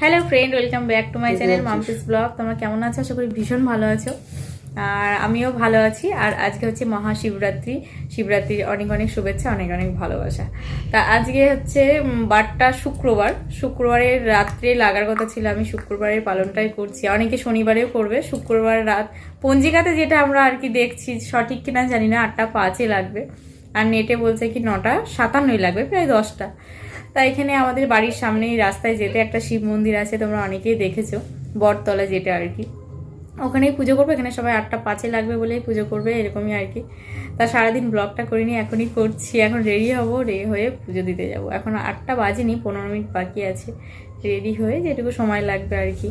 Hello friend welcome back to my channel Mampi's blog তোমরা কেমন আছো? আশা করি ভীষণ ভালো আছো। আর আমিও ভালো আছি। আর আজকে হচ্ছে মহাশিবরাত্রি। শিবরাত্রির অনেক অনেক শুভেচ্ছা অনেক অনেক ভালোবাসা। তা আজকে হচ্ছে বারটা শুক্রবার। শুক্রবারের রাত্রে লাগার কথা ছিল আমি শুক্রবারের পালনটাই করছি। অনেকে শনিবারেও করবে। শুক্রবার রাত পঞ্জিকাতে যেটা আমরা আর কি দেখছি সঠিক কিনা জানি না আটটা পাঁচে লাগবে। আর নেটে বলছে কি নটা সাতান্নই লাগবে প্রায় দশটা। তা এখানে আমাদের বাড়ির সামনেই রাস্তায় যেতে একটা শিব মন্দির আছে, তোমরা অনেকেই দেখেছ, বটতলা যেটা আর কি। ওখানেই পুজো করব, এখানে সবাই আটটা পাঁচে লাগবে বলেই পুজো করবে, এরকমই আর কি। তা সারাদিন ব্লগটা করিনি, এখনই করছি, এখন রেডি হব রেডি হয়ে পুজো দিতে যাব। এখন আটটা বাজেনি, পনেরো মিনিট বাকি আছে, রেডি হয়ে যেটুকু সময় লাগবে আর কি।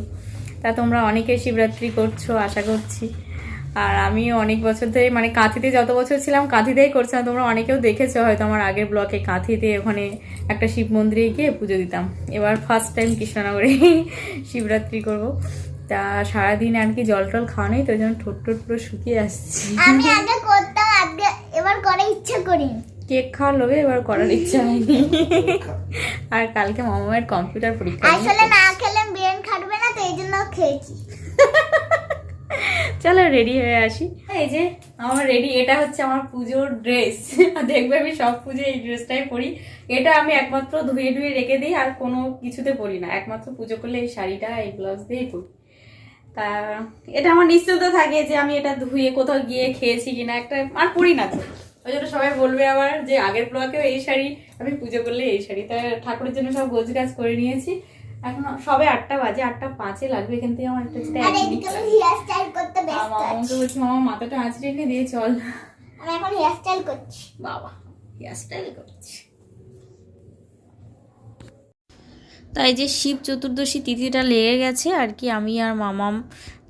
তা তোমরা অনেকে শিবরাত্রি করছ, আশা করছি। আর আমিও অনেক বছর ধরে মানে কাঁথিতে যত বছর ছিলাম কাঁথিতেই করছিলাম। তোমরা অনেকেও দেখেছ হয়তো আমার আগের ব্লকে কাঁথিতে ওখানে একটা শিব মন্দিরে গিয়ে পুজো দিতাম। এবার ফার্স্ট টাইম কৃষ্ণনগরে শিবরাত্রি করব। তা সারাদিন আর কি জল টল খাওয়া নেই তো ওই জন্য ঠোঁট টোট পুরো শুকিয়ে আসছি। আমি আগে করতাম আজকে এবার করে ইচ্ছা করি কেক খাওয়ার লোভে এবার করার ইচ্ছা হয়নি। আর কালকে মামামের কম্পিউটার পরীক্ষা। আসলে না খেলে ব্রেন খাটবে না তো এই জন্য খেয়েছি। চলো রেডি হয়ে আসি। এই যে, আমার রেডি এটা হচ্ছে আমার পুজোর ড্রেস দেখবে আমি সব পুজো এই ড্রেসটাই পরি। এটা আমি একমাত্র ধুয়ে ধুয়ে রেখে দিই, আর কোনো কিছুতে পরি না। একমাত্র পুজো করলে এই শাড়িটা, এই ব্লাউজ দিয়েই পরি। তা, এটা আমার নিশ্চিন্ত থাকে যে আমি এটা ধুয়ে কোথাও গিয়ে খেয়েছি কিনা, একটা আর পরি না তো। ওই জন্য সবাই বলবে আবার যে আগের ব্লকেও এই শাড়ি, আমি পুজো করলে এই শাড়ি। তা ঠাকুরের জন্য সব গোছ গাছ করে নিয়েছি। এখন সবে আটটা বাজে আটটা পাঁচে লাগবে এখান থেকে আমার একটা যেটা আর এক মিনিট আমি লাগবে। হেয়ার স্টাইল করতে ব্যস্ত মামা আমাকে বলছি মামা মাথাটা আঁচড়ে এনে দিয়ে চল। আমি এখন হেয়ার স্টাইল করছি। বাবা হেয়ার স্টাইল করছি। তাই যে শিব চতুর্দশী তিথিটা লেগে গেছে আর কি আমি আর মামাম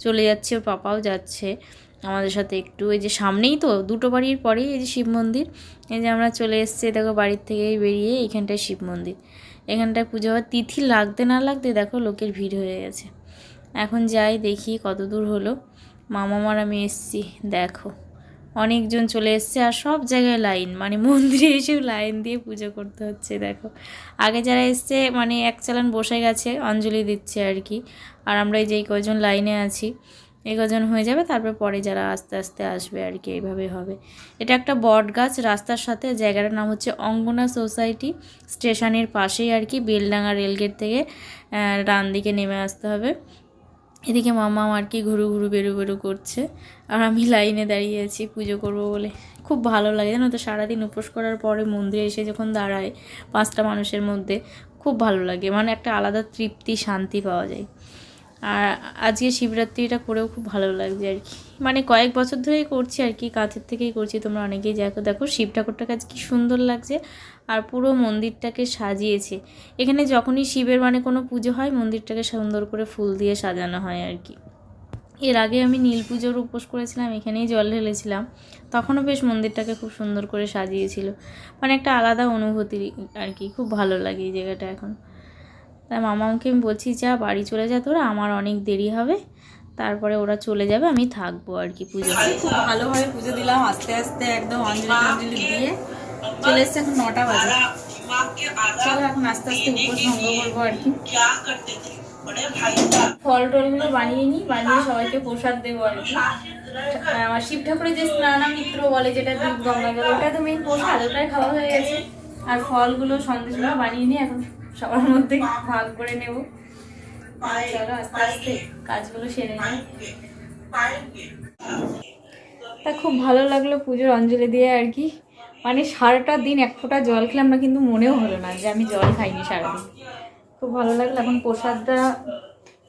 চলে যাচ্ছে ওর পাপাও যাচ্ছে আমাদের সাথে একটু। এই যে সামনেই তো দুটো বাড়ির পরেই এই যে শিব মন্দির। এই যে আমরা চলে এসেছি দেখো বাড়ির থেকেই বেরিয়ে এখানটায় শিব মন্দির। এখানটায় পুজো হওয়ার তিথি লাগতে না লাগতে দেখো লোকের ভিড় হয়ে গেছে। এখন যাই দেখি কত দূর হলো। মামামার আমি এসছি, দেখো। অনেকজন চলে এসছে আর সব জায়গায় লাইন মানে মন্দিরে এসেও লাইন দিয়ে পুজো করতে হচ্ছে, দেখো। আগে যারা এসছে মানে এক চালান বসে গেছে, অঞ্জলি দিচ্ছে আর কি। আর আমরা এই যে কজন লাইনে আছি এই কজন হয়ে যাবে, তারপর পরে যারা আস্তে আস্তে আসবে আর কি, এইভাবে হবে। এটা একটা বট গাছ, রাস্তার সাথে জায়গাটার নাম হচ্ছে অঙ্গনা সোসাইটি স্টেশনের পাশেই আর কি, বেলডাঙ্গা রেলগেট থেকে ডান দিকে নেমে আসতে হবে। এদিকে মামা আর কি ঘুরু ঘুরু বেরু বেরু করছে আর আমি লাইনে দাঁড়িয়ে আছি পুজো করব বলে। খুব ভালো লাগে জানো তো, সারাদিন উপোস করার পরে মন্দিরে এসে যখন দাঁড়ায় পাঁচটা মানুষের মধ্যে, খুব ভালো লাগে। মানে একটা আলাদা তৃপ্তি, শান্তি পাওয়া যায়। আর আজকে শিবরাত্রিটা করেও খুব ভালো লাগছে আর কি। মানে কয়েক বছর ধরেই করছি আর কি কাছের থেকেই করছি। তোমরা অনেকেই দেখো দেখো শিব ঠাকুরটার কাছে কি সুন্দর লাগছে আর পুরো মন্দিরটাকে সাজিয়েছে। এখানে যখনই শিবের মানে কোনো পুজো হয়, মন্দিরটাকে সুন্দর করে ফুল দিয়ে সাজানো হয় আর কি। এর আগে আমি নীল পুজোর উপোস করেছিলাম, এখানেই জল ঢেলেছিলাম। তখনও বেশ মন্দিরটাকে খুব সুন্দর করে সাজিয়েছিল। মানে একটা আলাদা অনুভূতি আর কি, খুব ভালো লাগে এই জায়গাটা এখন। তাই মামাকে আমি বলছি, যা, বাড়ি চলে যা তোরা, আমার অনেক দেরি হবে। তারপরে ওরা চলে যাবে, আমি থাকব আর কি পুজো খুব ভালোভাবে পুজো দিলাম, আস্তে আস্তে একদম অঞ্জলি অঞ্জলি দিয়ে চলে এসছে এখন নটা বাজে। চলো এখন আস্তে আস্তে উপোস ভঙ্গ করব আর কি। ফল টলগুলো বানিয়ে নিই, বানিয়ে সবাইকে প্রসাদ দেবো আর কি। আমার শিব ঠাকুরের যে স্নানা মিত্র বলে যেটা গঙ্গা ওটা তো মেন প্রসাদ, ওটাই খাওয়া হয়ে গেছে। আর ফলগুলো সন্দেশগুলো বানিয়ে নিই এখন সবার মধ্যে ভাগ করে নেব। চলো আস্তে আস্তে কাজগুলো সেরে তা খুব ভালো লাগল পুজোর অঞ্জলি দিয়ে আর কি। মানে সারাটা দিন এক ফোঁটা জল খেলাম না কিন্তু মনেও হলো না যে আমি জল খাইনি সারাদিন। খুব ভালো লাগল। এখন প্রসাদটা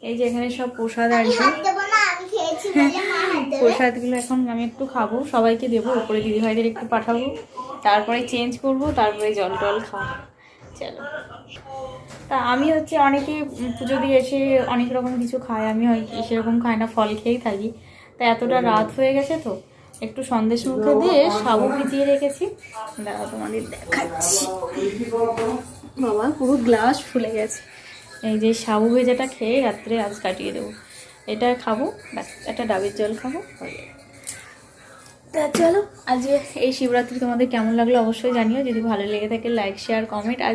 এই যে এখানে সব প্রসাদ আর কি। প্রসাদগুলো এখন আমি একটু খাব সবাইকে দেবো উপরে দিদিভাইদের একটু পাঠাবো। তারপরে চেঞ্জ করব তারপরে জল টল খাওয়া চলো তা আমি হচ্ছে অনেকে পুজো দিয়ে এসে অনেক রকম কিছু খায় আমি হয় সেরকম খাই না, ফল খেয়েই থাকি। তা এতটা রাত হয়ে গেছে তো, একটু সন্দেশ মুখে দিয়ে সাবু ভিজিয়ে রেখেছি। দাঁড়াও, তোমাদের দেখাচ্ছি। বাবা, পুরো গ্লাস ফুলে গেছে। এই যে সাবু ভেজাটা খেয়ে রাত্রে আজ কাটিয়ে দেবো। এটা খাব একটা ডাবের জল খাব, হয়ে। তা চলো। আজ এই শিবরাত্রি তোমাদের কেমন লাগল অবশ্যই জানিও। যদি ভালো লেগে থাকে লাইক শেয়ার কমেন্ট আর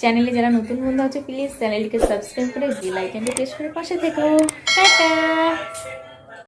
চ্যানেলে যারা নতুন বন্ধু আছে প্লিজ চ্যানেলটিকে সাবস্ক্রাইব করে লাইক আইকনটি প্রেস করে পাশে থেকো। টাটা!